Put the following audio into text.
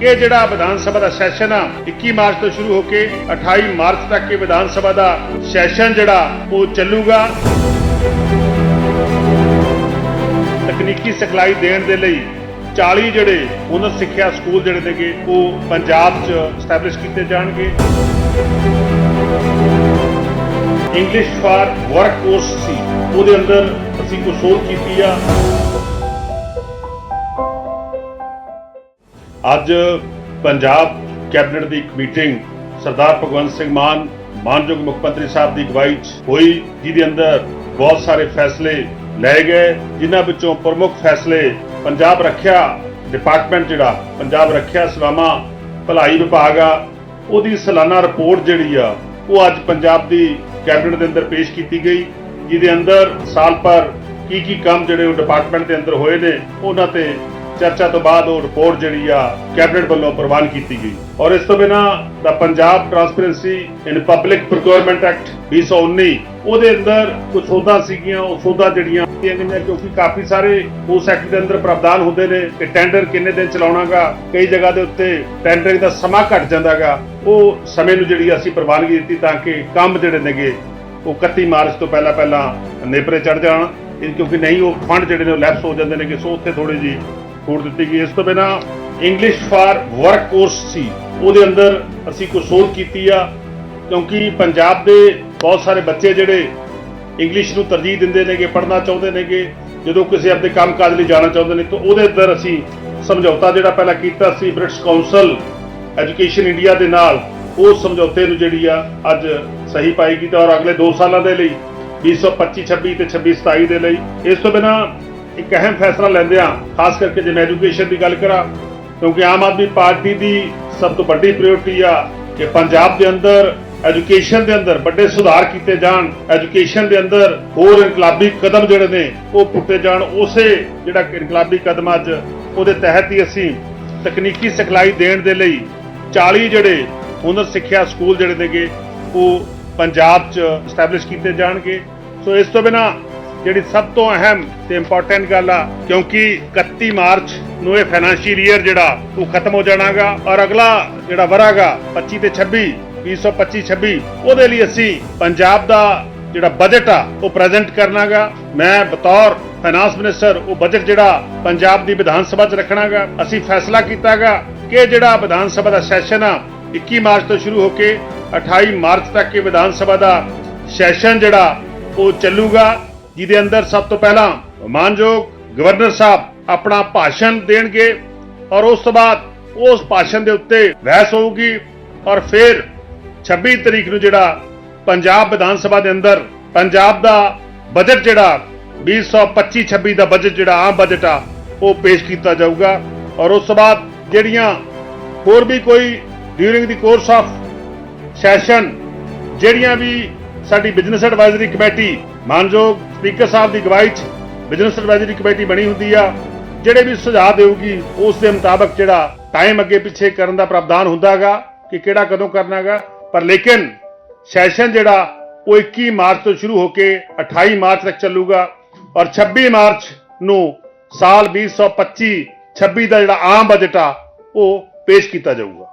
ਕਿ ਜਿਹੜਾ ਵਿਧਾਨ ਸਭਾ ਦਾ ਸੈਸ਼ਨ ਆ 21 ਮਾਰਚ ਤੋਂ ਸ਼ੁਰੂ ਹੋ ਕੇ 28 ਮਾਰਚ ਤੱਕ ਇਹ ਵਿਧਾਨ ਸਭਾ ਦਾ ਸੈਸ਼ਨ ਜਿਹੜਾ, ਉਹ ਚੱਲੂਗਾ। ਤਕਨੀਕੀ ਸਿਖਲਾਈ ਦੇਣ ਦੇ ਲਈ 40 ਜਿਹੜੇ ਉਨਤ ਸਿੱਖਿਆ ਸਕੂਲ ਜਿਹੜੇ ਨੇਗੇ, ਉਹ ਪੰਜਾਬ 'ਚ ਸਟੈਬਲਿਸ਼ ਕੀਤੇ ਜਾਣਗੇ। ਇੰਗਲਿਸ਼ ਫਾਰ ਵਰਕ ਕੋਰਸ ਸੀ। ਉਹਦੇ ਅੰਦਰ ਅਸੀਂ ਕੁਝ ਸੋਧ ਕੀਤੀ ਆ। ਅੱਜ ਪੰਜਾਬ ਕੈਬਨਿਟ ਦੀ ਇੱਕ ਮੀਟਿੰਗ ਸਰਦਾਰ ਭਗਵੰਤ ਸਿੰਘ ਮਾਨ, ਮਾਨਯੋਗ ਮੁੱਖ ਮੰਤਰੀ ਸਾਹਿਬ ਦੀ ਅਗਵਾਈ 'ਚ ਹੋਈ, ਜਿਹਦੇ ਅੰਦਰ ਬਹੁਤ ਸਾਰੇ ਫੈਸਲੇ ਲਏ ਗਏ, ਜਿਨ੍ਹਾਂ ਵਿੱਚੋਂ ਪ੍ਰਮੁੱਖ ਫੈਸਲੇ ਪੰਜਾਬ ਰੱਖਿਆ ਡਿਪਾਰਟਮੈਂਟ ਜਿਹੜਾ ਪੰਜਾਬ ਰੱਖਿਆ ਸੇਵਾਵਾਂ ਭਲਾਈ ਵਿਭਾਗ ਆ, ਉਹਦੀ ਸਾਲਾਨਾ ਰਿਪੋਰਟ ਜਿਹੜੀ ਆ, ਉਹ ਅੱਜ ਪੰਜਾਬ ਦੀ ਕੈਬਨਿਟ ਦੇ ਅੰਦਰ ਪੇਸ਼ ਕੀਤੀ ਗਈ, ਜਿਹਦੇ ਅੰਦਰ ਸਾਲ ਭਰ ਕੀ ਕੀ ਕੰਮ ਜਿਹੜੇ ਉਹ ਡਿਪਾਰਟਮੈਂਟ ਦੇ ਅੰਦਰ ਹੋਏ ਨੇ, ਉਹਨਾਂ ਤੇ ਚਰਚਾ ਤੋਂ ਬਾਅਦ ਉਹ ਰਿਪੋਰਟ ਜਿਹੜੀ ਆ ਕੈਬਨਿਟ ਵੱਲੋਂ ਪ੍ਰਵਾਨ ਕੀਤੀ ਗਈ। ਔਰ ਇਸ ਤੋਂ ਬਿਨਾ ਦਾ Punjab transparency in public procurement act 2019 ਉਹਦੇ ਅੰਦਰ ਕੁਝ ਸੋਧਾਂ ਸੀਗੀਆਂ, ਉਹ ਸੋਧਾਂ ਜਿਹੜੀਆਂ ਕੀਤੀਆਂ ਗਈਆਂ ਕਿਉਂਕਿ ਕਾਫੀ ਸਾਰੇ ਉਸ ਐਕਟ ਦੇ ਅੰਦਰ ਪ੍ਰਾਵਧਾਨ ਹੁੰਦੇ ਨੇ ਕਿ ਟੈਂਡਰ ਕਿੰਨੇ ਦਿਨ ਚਲਾਉਣਾਗਾ, ਕਈ ਜਗ੍ਹਾ ਦੇ ਉੱਤੇ ਟੈਂਡਰਿੰਗ ਦਾ ਸਮਾਂ ਘਟ ਜਾਂਦਾਗਾ, ਉਹ ਸਮੇਂ ਨੂੰ ਜਿਹੜੀ ਅਸੀਂ ਪ੍ਰਵਾਨਗੀ ਦਿੱਤੀ ਤਾਂ ਕਿ ਕੰਮ ਜਿਹੜੇ ਨੇਗੇ, ਉਹ 31 ਮਾਰਚ ਤੋਂ ਪਹਿਲਾਂ ਪਹਿਲਾਂ ਨੇਪਰੇ ਚੜ ਜਾਣ। ਕਿਉਂਕਿ ਨਹੀਂ, ਉਹ ਫੰਡ ਜਿਹੜੇ ਨੇ ਉਹ ਲੈਪਸ ਹੋ ਜਾਂਦੇ ਨੇ ਕਿ ਸੋ ਉੱਥੇ ਥੋੜੀ ਜੀ ਛੋਟ ਦਿੱਤੀ ਗਈ। ਇਸ ਤੋਂ ਬਿਨਾ ਇੰਗਲਿਸ਼ ਫਾਰ ਵਰਕ ਕੋਰਸ ਸੀ। ਉਹਦੇ ਅੰਦਰ ਅਸੀਂ ਕੁਝ ਸੋਧ ਕੀਤੀ ਆ, ਕਿਉਂਕਿ ਪੰਜਾਬ ਦੇ ਬਹੁਤ ਸਾਰੇ ਬੱਚੇ ਜਿਹੜੇ ਇੰਗਲਿਸ਼ ਨੂੰ ਤਰਜੀਹ ਦਿੰਦੇ ਨੇਗੇ, ਪੜ੍ਹਨਾ ਚਾਹੁੰਦੇ ਨੇਗੇ, ਜਦੋਂ ਕਿਸੇ ਆਪਣੇ ਕੰਮਕਾਜ ਲਈ ਜਾਣਾ ਚਾਹੁੰਦੇ ਨੇ, ਤਾਂ ਉਹਦੇ ਅੰਦਰ ਅਸੀਂ ਸਮਝੌਤਾ ਜਿਹੜਾ ਪਹਿਲਾਂ ਕੀਤਾ ਸੀ ਬ੍ਰਿਟਿਸ਼ ਕਾਉਂਸਲ ਐਜੂਕੇਸ਼ਨ ਇੰਡੀਆ ਦੇ ਨਾਲ, ਉਹ ਸਮਝੌਤੇ ਨੂੰ ਜਿਹੜੀ ਆ ਅੱਜ ਸਹੀ ਪਾਏਗੀ ਤੇ ਔਰ ਅਗਲੇ 2 ਸਾਲਾਂ ਦੇ ਲਈ 2025 26 ਤੇ 26 27 ਦੇ ਲਈ, ਇਸ ਤੋਂ ਬਿਨਾ ਇੱਕ ਅਹਿਮ ਫੈਸਲਾ ਲੈਂਦੇ ਆ ਖਾਸ ਕਰਕੇ ਜੇ ਮੈਂ ਐਜੂਕੇਸ਼ਨ ਦੀ ਗੱਲ ਕਰਾਂ, ਕਿਉਂਕਿ ਆਮ ਆਦਮੀ ਪਾਰਟੀ ਦੀ ਸਭ ਤੋਂ ਵੱਡੀ ਪ੍ਰਾਇੋਰਟੀ ਆ ਕਿ ਪੰਜਾਬ ਦੇ ਅੰਦਰ ਐਜੂਕੇਸ਼ਨ ਦੇ ਅੰਦਰ ਵੱਡੇ ਸੁਧਾਰ ਕੀਤੇ ਜਾਣ ਐਜੂਕੇਸ਼ਨ ਦੇ ਅੰਦਰ ਹੋਰ ਇਨਕਲਾਬੀ ਕਦਮ ਜਿਹੜੇ ਨੇ ਉਹ ਪੁੱਟੇ ਜਾਣ, ਉਸੇ ਜਿਹੜਾ ਇਨਕਲਾਬੀ ਕਦਮ ਅੱਜ ਉਹਦੇ ਤਹਿਤ ਹੀ ਅਸੀਂ ਤਕਨੀਕੀ ਸਿਖਲਾਈ ਦੇਣ ਦੇ ਲਈ 40 ਜਿਹੜੇ ਹੁਨਰ ਸਿੱਖਿਆ ਸਕੂਲ ਜਿਹੜੇ ਨੇਗੇ, ਉਹ ਪੰਜਾਬ 'ਚ ਸਟੈਬਲਿਸ਼ ਕੀਤੇ ਜਾਣਗੇ। ਸੋ ਇਸ ਤੋਂ ਬਿਨਾ ਜਿਹੜੀ ਸਭ ਤੋਂ ਅਹਿਮ ਤੇ ਇੰਪੋਰਟੈਂਟ ਗੱਲ ਆ, ਕਿਉਂਕਿ 31 ਮਾਰਚ ਨੂੰ ਇਹ ਫਾਈਨੈਂਸ਼ੀਅਲ ਈਅਰ ਜਿਹੜਾ, ਉਹ ਖਤਮ ਹੋ ਜਾਣਾਗਾ ਔਰ ਅਗਲਾ ਜਿਹੜਾ ਵਰਾਗਾ 25 ਤੇ 26 2025 26 ਉਹਦੇ ਲਈ ਅਸੀਂ ਪੰਜਾਬ ਦਾ ਜਿਹੜਾ ਬਜਟ ਆ, ਉਹ ਪ੍ਰੈਜ਼ੈਂਟ ਕਰਨਾਗਾ। ਮੈਂ ਬਤੌਰ ਫਾਈਨਾਂਸ ਮਿਨਿਸਟਰ ਉਹ ਬਜਟ ਜਿਹੜਾ ਪੰਜਾਬ ਦੀ ਵਿਧਾਨ ਸਭਾ 'ਚ ਰੱਖਣਾਗਾ। ਅਸੀਂ ਫੈਸਲਾ ਕੀਤਾਗਾ ਕਿ ਜਿਹੜਾ ਵਿਧਾਨ ਸਭਾ ਦਾ ਸੈਸ਼ਨ ਆ 21 ਮਾਰਚ ਤੋਂ ਸ਼ੁਰੂ ਹੋ ਕੇ 28 ਮਾਰਚ ਤੱਕ ਇਹ ਵਿਧਾਨ ਸਭਾ ਦਾ ਸੈਸ਼ਨ ਜਿਹੜਾ, ਉਹ ਚੱਲੂਗਾ। ਜਿਹਦੇ ਅੰਦਰ ਸਭ ਤੋਂ ਪਹਿਲਾਂ ਮਾਨਯੋਗ ਗਵਰਨਰ ਸਾਹਿਬ ਆਪਣਾ ਭਾਸ਼ਣ ਦੇਣਗੇ ਔਰ ਉਸ ਤੋਂ ਬਾਅਦ ਉਸ ਭਾਸ਼ਣ ਦੇ ਉੱਤੇ ਬਹਿਸ ਹੋਊਗੀ ਔਰ ਫਿਰ 26 ਤਰੀਕ ਨੂੰ ਜਿਹੜਾ ਪੰਜਾਬ ਵਿਧਾਨ ਸਭਾ ਦੇ ਅੰਦਰ ਪੰਜਾਬ ਦਾ ਬਜਟ ਜਿਹੜਾ 2025-26 ਦਾ ਬਜਟ ਜਿਹੜਾ ਆਮ ਬਜਟ ਆ, ਉਹ ਪੇਸ਼ ਕੀਤਾ ਜਾਊਗਾ ਔਰ ਉਸ ਤੋਂ ਬਾਅਦ ਜਿਹੜੀਆਂ ਹੋਰ ਵੀ ਕੋਈ ਡਿਊਰਿੰਗ ਦੀ ਕੋਰਸ ਆਫ ਸੈਸ਼ਨ ਜਿਹੜੀਆਂ ਵੀ ਸਾਡੀ ਬਿਜ਼ਨਸ ਐਡਵਾਈਜ਼ਰੀ ਕਮੇਟੀ ਮਾਨਯੋਗ ਸਪੀਕਰ ਸਾਹਿਬ ਦੀ ਅਗਵਾਈ 'ਚ ਬਿਜ਼ਨਸ ਐਡਵਾਈਜ਼ਰੀ ਕਮੇਟੀ ਬਣੀ ਹੁੰਦੀ ਆ, ਜਿਹੜੇ ਵੀ ਸੁਝਾਅ ਦੇਊਗੀ, ਉਸ ਦੇ ਮੁਤਾਬਕ ਜਿਹੜਾ ਟਾਈਮ ਅੱਗੇ ਪਿੱਛੇ ਕਰਨ ਦਾ ਪ੍ਰਾਵਧਾਨ ਹੁੰਦਾਗਾ ਕਿ ਕਿਹੜਾ ਕਦੋਂ ਕਰਨਾਗਾ ਪਰ ਲੇਕਿਨ ਸੈਸ਼ਨ ਜਿਹੜਾ, ਉਹ 21 ਮਾਰਚ ਤੋਂ ਸ਼ੁਰੂ ਹੋ ਕੇ 28 ਮਾਰਚ ਤੱਕ ਚੱਲੂਗਾ ਔਰ 26 ਮਾਰਚ ਨੂੰ ਸਾਲ 2025 26 ਦਾ ਜਿਹੜਾ ਆਮ ਬਜਟ ਆ, ਉਹ ਪੇਸ਼ ਕੀਤਾ ਜਾਊਗਾ।